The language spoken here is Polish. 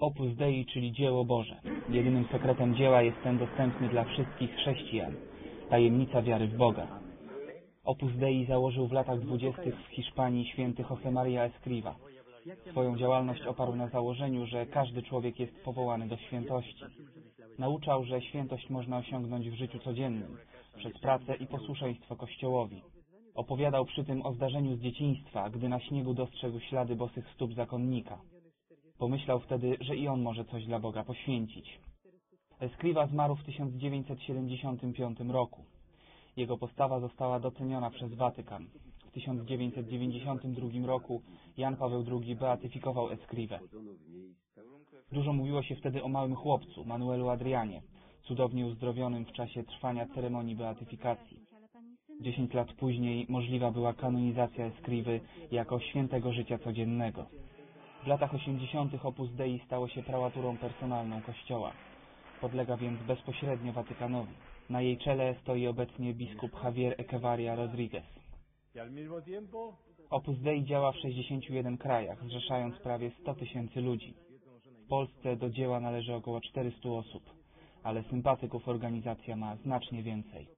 Opus Dei, czyli dzieło Boże. Jedynym sekretem dzieła jest ten dostępny dla wszystkich chrześcijan. Tajemnica wiary w Boga. Opus Dei założył w latach dwudziestych w Hiszpanii święty Josemaria Escriva. Swoją działalność oparł na założeniu, że każdy człowiek jest powołany do świętości. Nauczał, że świętość można osiągnąć w życiu codziennym, przez pracę i posłuszeństwo Kościołowi. Opowiadał przy tym o zdarzeniu z dzieciństwa, gdy na śniegu dostrzegł ślady bosych stóp zakonnika. Pomyślał wtedy, że i on może coś dla Boga poświęcić. Escriva zmarł w 1975 roku. Jego postawa została doceniona przez Watykan. W 1992 roku Jan Paweł II beatyfikował Escrivę. Dużo mówiło się wtedy o małym chłopcu, Manuelu Adrianie, cudownie uzdrowionym w czasie trwania ceremonii beatyfikacji. Dziesięć lat później możliwa była kanonizacja Escriwy jako świętego życia codziennego. W latach 80. Opus Dei stało się prałaturą personalną Kościoła. Podlega więc bezpośrednio Watykanowi. Na jej czele stoi obecnie biskup Javier Echevarria Rodriguez. Opus Dei działa w 61 krajach, zrzeszając prawie 100 tysięcy ludzi. W Polsce do dzieła należy około 400 osób, ale sympatyków organizacja ma znacznie więcej.